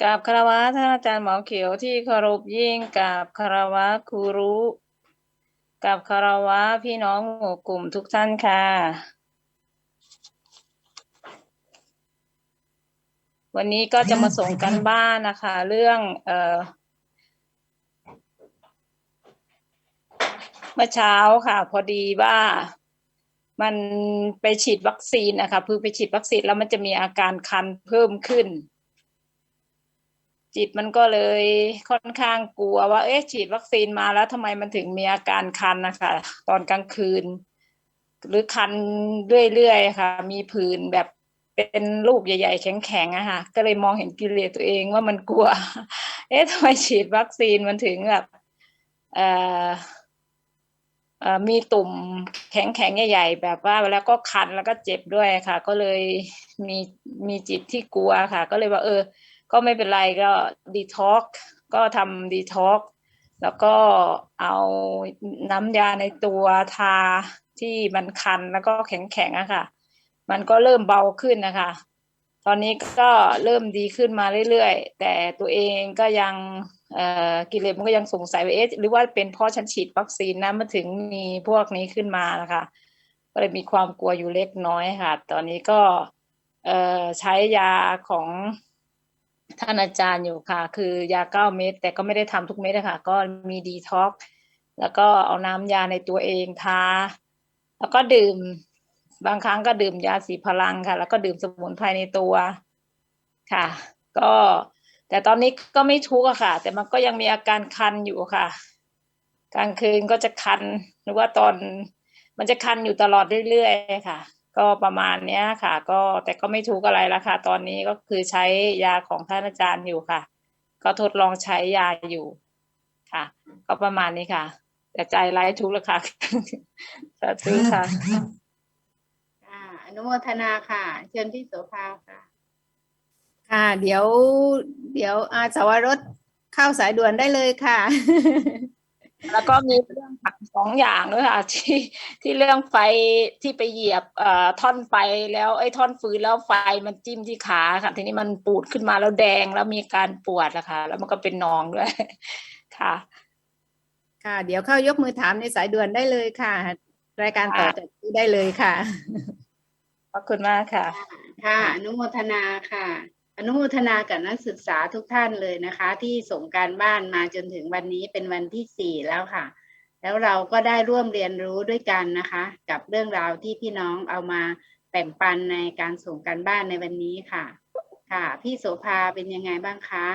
กราบคารวะท่านอาจารย์หมอเขียวที่เคารพยิ่งกราบคารวะครูรู้กราบคารวะพี่น้องหมู่กลุ่มทุกท่านค่ะ วันนี้ก็จะมาส่งกันบ้านนะคะ เรื่องเอ่อเมื่อเช้าค่ะ พอดีว่ามันไปฉีดวัคซีนนะคะ เพิ่งไปฉีดวัคซีนแล้วมันจะมีอาการคันเพิ่มขึ้น จิตมันก็เลยค่อนข้างกลัวว่า เอ๊ะฉีดวัคซีนมาแล้วทำไมมันถึงมีอาการคันนะคะ ตอนกลางคืน หรือคันเรื่อยๆค่ะ มีผื่นแบบเป็นลูกใหญ่ ๆ แข็งๆอะค่ะ ก็เลยมองเห็นกิเลสตัวเองว่ามันกลัว เอ๊ะทำไมฉีดวัคซีนมันถึงแบบเอ่อมีตุ่มแข็งๆใหญ่ๆแบบว่าแล้วก็คันแล้วก็เจ็บด้วยค่ะ ก็เลยมีมีจิตที่กลัวค่ะ ก็เลยว่า เออ ก็ไม่เป็นไรก็ดีท็อกก็ทำดีท็อกแล้วก็เอาน้ำยาในตัวทาที่มันคันแล้วก็แข็งๆอะค่ะ มันก็เริ่มเบาขึ้นนะคะ ตอนนี้ก็เริ่มดีขึ้นมาเรื่อยๆ แต่ตัวเองก็ยังกิเลสมันก็ยังสงสัยว่าเอ๊ะหรือว่าเป็นเพราะฉันฉีดวัคซีนนะมันถึงมีพวกนี้ขึ้นมานะคะ ก็เลยมีความกลัวอยู่เล็กน้อยค่ะ ตอนนี้ก็ใช้ยาของ ท่านอาจารย์อยู่ค่ะ คือยาเก้าเม็ดแต่ก็ไม่ได้ทำทุกเม็ดนะคะก็มีดีท็อกแล้วก็เอาน้ำยาในตัวเองทาแล้วก็ดื่ม บางครั้งก็ดื่มยาสีพลังค่ะ แล้วก็ดื่มสมุนไพรในตัวค่ะ ก็ แต่ตอนนี้ก็ไม่ทุกข์ค่ะ แต่มันก็ยังมีอาการคันอยู่ค่ะกลางคืนก็จะคันหรือว่าตอนมันจะคันอยู่ตลอดเรื่อยๆค่ะ ก็ประมาณเนี้ยค่ะ ก็แต่ก็ไม่ทุกข์อะไรละค่ะ ตอนนี้ก็คือใช้ยาของท่านอาจารย์อยู่ค่ะ ก็ทดลองใช้ยาอยู่ค่ะ ก็ประมาณนี้ค่ะ แต่ใจไร้ทุกข์แล้วค่ะสาธุค่ะค่ะอนุโมทนาค่ะ เชิญพี่โสภาค่ะ ค่ะ เดี๋ยว เดี๋ยวอาสาวรสเข้าสายด่วนได้เลยค่ะ แล้วก็มีเรื่องผัก สองอย่างด้วยค่ะที่ที่เรื่องไฟที่ไปเหยียบเอ่อท่อนไฟแล้วไอ้ท่อนฟืนแล้วไฟมันจิ้มที่ขาค่ะ ทีนี้มันปูดขึ้นมาแล้วแดงแล้วมีการปวดนะคะแล้วมันก็เป็นหนองด้วยค่ะ ค่ะ เดี๋ยวเข้ายกมือถามในสายด่วนได้เลยค่ะ รายการต่อจากนี้ได้เลยค่ะ ขอบคุณมากค่ะ ค่ะ อนุโมทนาค่ะอนุโมทนากับนักศึกษาทุกท่านเลยนะคะ ที่ส่งการบ้านมาจนถึงวันนี้เป็นวันที่สี่แล้วค่ะ แล้วเราก็ได้ร่วมเรียนรู้ด้วยกันนะคะ กับเรื่องราวที่พี่น้องเอามาแบ่งปันในการส่งการบ้านในวันนี้ค่ะ ค่ะ พี่โสภาเป็นยังไงบ้างคะ